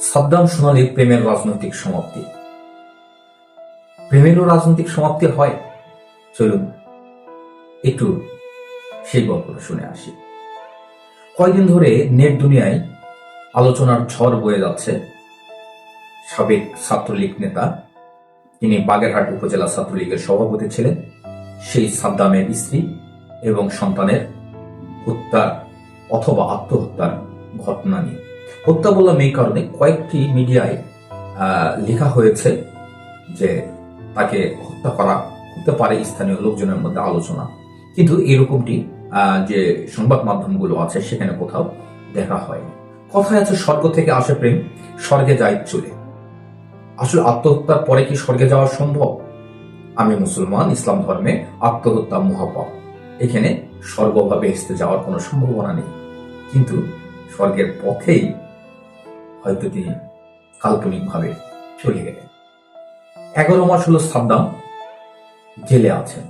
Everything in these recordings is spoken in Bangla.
সাদ্দাম সোনালি প্রেমের রাজনৈতিক সমাপ্তি। প্রেমেরও রাজনৈতিক সমাপ্তি হয়। চলুন, একটু সেই গল্পটা শুনে আসি। কয়দিন ধরে নেট দুনিয়ায় আলোচনার ঝড় বয়ে যাচ্ছে সাবেক ছাত্রলীগ নেতা। তিনি বাগেরহাট উপজেলা ছাত্রলীগের সভাপতি ছিলেন। সেই সাদ্দামের স্ত্রী এবং সন্তানের হত্যা অথবা আত্মহত্যার ঘটনা নিয়ে। হত্যা বললাম এই কারণে কয়েকটি মিডিয়ায় লেখা হয়েছে যে তাকে হত্যা করা হতে পারে স্থানীয় লোকজনের মধ্যে আলোচনা। কিন্তু এরকমটি যে সংবাদ মাধ্যমগুলো আছে সেখানে কোথাও দেখা হয়নি। কথায় আছে, স্বর্গ থেকে আসে প্রেম, স্বর্গে যায় চলে। আসলে আত্মহত্যার পরে কি স্বর্গে যাওয়া সম্ভব? আমি মুসলমান, ইসলাম ধর্মে আত্মহত্যা মহাপাপ। এখানে স্বর্গ বা বেহেস্তে যাওয়ার কোনো সম্ভাবনা নেই। কিন্তু স্বর্গের পথেই হয়তো তিনি কাল্পনিকভাবে চলে গেলেন। এগারো মাস হলো সাদ্দাম জেলে আছেন।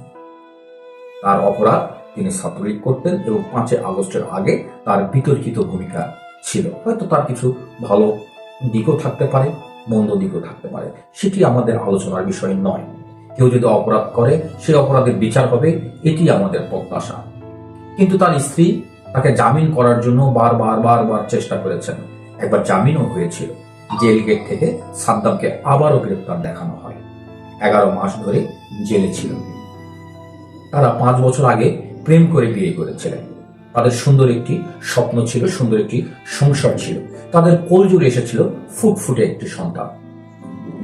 তার অপরাধ তিনি ছাত্রলীগ করতেন এবং পাঁচই আগস্টের আগে তার বিতর্কিত ভূমিকা ছিল। হয়তো তার কিছু ভালো দিকও থাকতে পারে, মন্দ দিকও থাকতে পারে। সেটি আমাদের আলোচনার বিষয় নয়। কেউ যদি অপরাধ করে সেই অপরাধের বিচার হবে, এটি আমাদের প্রত্যাশা। কিন্তু তার স্ত্রী তাকে জামিন করার জন্য বারবার বারবার চেষ্টা করেছেন। একবার জামিনও হয়েছিল। জেল গেট থেকে সাদ্দামকে আবারও গ্রেপ্তার দেখানো হয়। এগারো মাস ধরে জেলে ছিল তারা পাঁচ বছর আগে প্রেম করে বিয়ে করেছিলেন। তাদের সুন্দর একটি স্বপ্ন ছিল, সুন্দর একটি সংসার ছিল। তাদের কোল জুড়ে এসেছিল ফুটফুটে একটি সন্তান।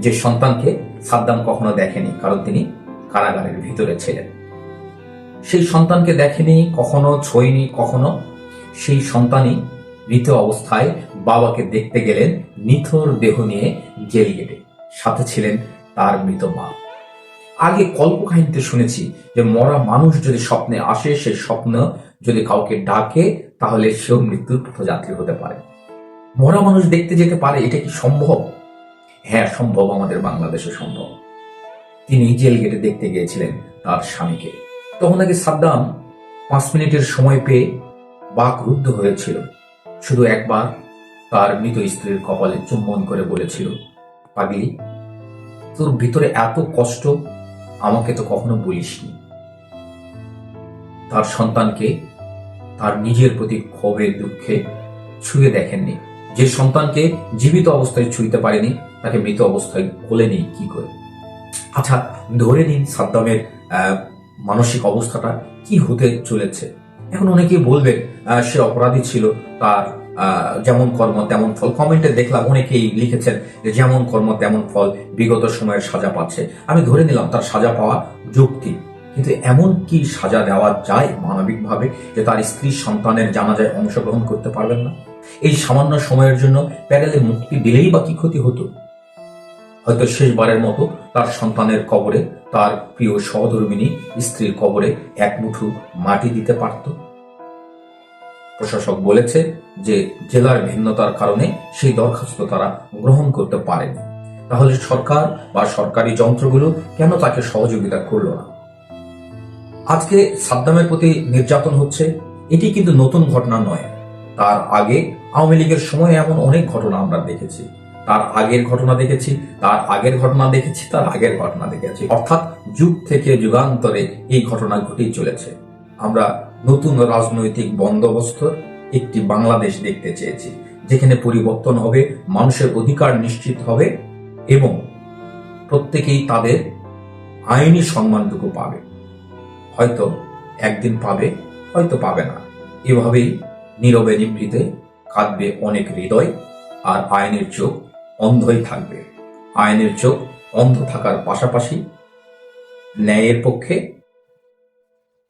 যে সন্তানকে সাদ্দাম কখনো দেখেনি, কারণ তিনি কারাগারের ভিতরে ছিলেন। সেই সন্তানকে দেখেনি, কখনো ছোঁয়নি, কখনো। সেই সন্তানই মৃত অবস্থায় বাবাকে দেখতে গেলেন, নিথর দেহ নিয়ে জেল গেটে। সাথে ছিলেন তার মৃত মা। আগে কল্পকাহিনীতে শুনেছি যে মরা মানুষ যদি স্বপ্নে আসে সেই স্বপ্ন যদি কাউকে ডাকে, তাহলে সেও মৃত্যুর পথযাত্রী হতে পারে। মরা মানুষ দেখতে যেতে পারে, এটা কি সম্ভব? হ্যাঁ সম্ভব, আমাদের বাংলাদেশে সম্ভব। তিনি জেল গেটে দেখতে গিয়েছিলেন তার স্বামীকে। তখন নাকি সাদ্দাম পাঁচ মিনিটের সময় পেয়ে বাক রুদ্ধ হয়েছিল। শুধু একবার তার মৃত স্ত্রীর কপালে চুম্বন করে বলেছিল, পাগলি, তোর ভিতরে এত কষ্ট, আমাকে তো কখনো বলিসনি। তার সন্তানকে তার নিজের প্রতি ক্ষোভে দুঃখে ছুঁয়ে দেখেননি। যে সন্তানকে জীবিত অবস্থায় ছুঁইতে পারেনি, তাকে মৃত অবস্থায় কোলে কি করে? আচ্ছা ধরে নিন সাদ্দামের মানসিক অবস্থাটা কি হতে চলেছে? এখন অনেকেই বলবেন সে অপরাধী ছিল, তার যেমন কর্ম তেমন ফল। কমেন্টে দেখলাম অনেকেই লিখেছেন যেমন কর্ম তেমন ফল বিগত সময়ের সাজা পাচ্ছে। আমি ধরে নিলাম তার সাজা পাওয়া যুক্তি। কিন্তু এমন কি সাজা দেওয়া যায় মানবিকভাবে যে তার স্ত্রী সন্তানের জানাজায় অংশগ্রহণ করতে পারবেন না? এই সামান্য সময়ের জন্য প্যারেলে মুক্তি দিলেই বা কি ক্ষতি হতো? হয়তো শেষবারের মতো তার সন্তানের কবরে তার প্রিয় সহধর্মিনী স্ত্রীর কবরে এক মুঠো মাটি দিতে পারত। প্রশাসক বলেছে যে জেলার ভিন্নতার কারণে সেই দরখাস্ত তারা গ্রহণ করতে পারেনি। তাহলে সরকার বা সরকারি যন্ত্রগুলো কেন তাকে সহযোগিতা করল না? আজকে সাদ্দামের প্রতি নির্যাতন হচ্ছে, এটি কিন্তু নতুন ঘটনা নয়। তার আগে আওয়ামী লীগের সময় এমন অনেক ঘটনা আমরা দেখেছি। তার আগের ঘটনা দেখেছি, তার আগের ঘটনা দেখেছি, তার আগের ঘটনা দেখেছি। অর্থাৎ যুগ থেকে যুগান্তরে এই ঘটনা ঘটেই চলেছে। আমরা নতুন রাজনৈতিক বন্দোবস্ত একটি বাংলাদেশ দেখতে চেয়েছি, যেখানে পরিবর্তন হবে, মানুষের অধিকার নিশ্চিত হবে এবং প্রত্যেকেই তাদের আইনি সম্মানটুকু পাবে। হয়তো একদিন পাবে, হয়তো পাবে না। এভাবেই নীরবে নিভৃতে কাঁদবে অনেক হৃদয় আর আইনের চোখ অন্ধই থাকবে। আইনের চোখ অন্ধ থাকার পাশাপাশি ন্যায়ের পক্ষে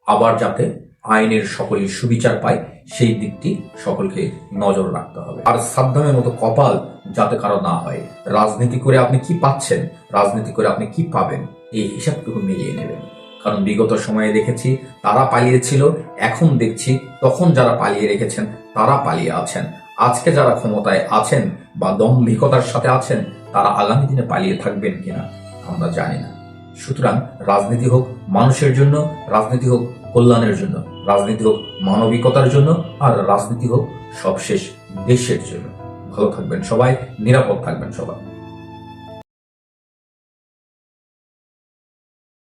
আবার যাতে আইনের সকলেই সুবিচার পায়, সেই দিকটি সকলকে নজর রাখতে হবে। আর সাদ্দামের মতো কপাল যাতে কারও না হয়, রাজনীতি করে আপনি কি পাচ্ছেন, রাজনীতি করে আপনি কি পাবেন, এই হিসাবটুকু মিলিয়ে নেবেন। কারণ বিগত সময়ে দেখেছি, তারা পালিয়েছিল, এখন দেখছি, তখন যারা পালিয়ে রেখেছেন, তারা পালিয়ে আছেন। আজকে যারা ক্ষমতায় আছেন বা দম্ভিকতার সাথে আছেন, তারা আগামী দিনে পালিয়ে থাকবেন কিনা আমরা জানি না। সুতরাং রাজনীতি হোক মানুষের জন্য, রাজনীতি হোক কল্যাণের জন্য, রাজনীতি হোক মানবিকতার জন্য, আর রাজনীতি হোক সবশেষ দেশের জন্য। ভালো থাকবেন সবাই, নিরাপদ থাকবেন সবাই।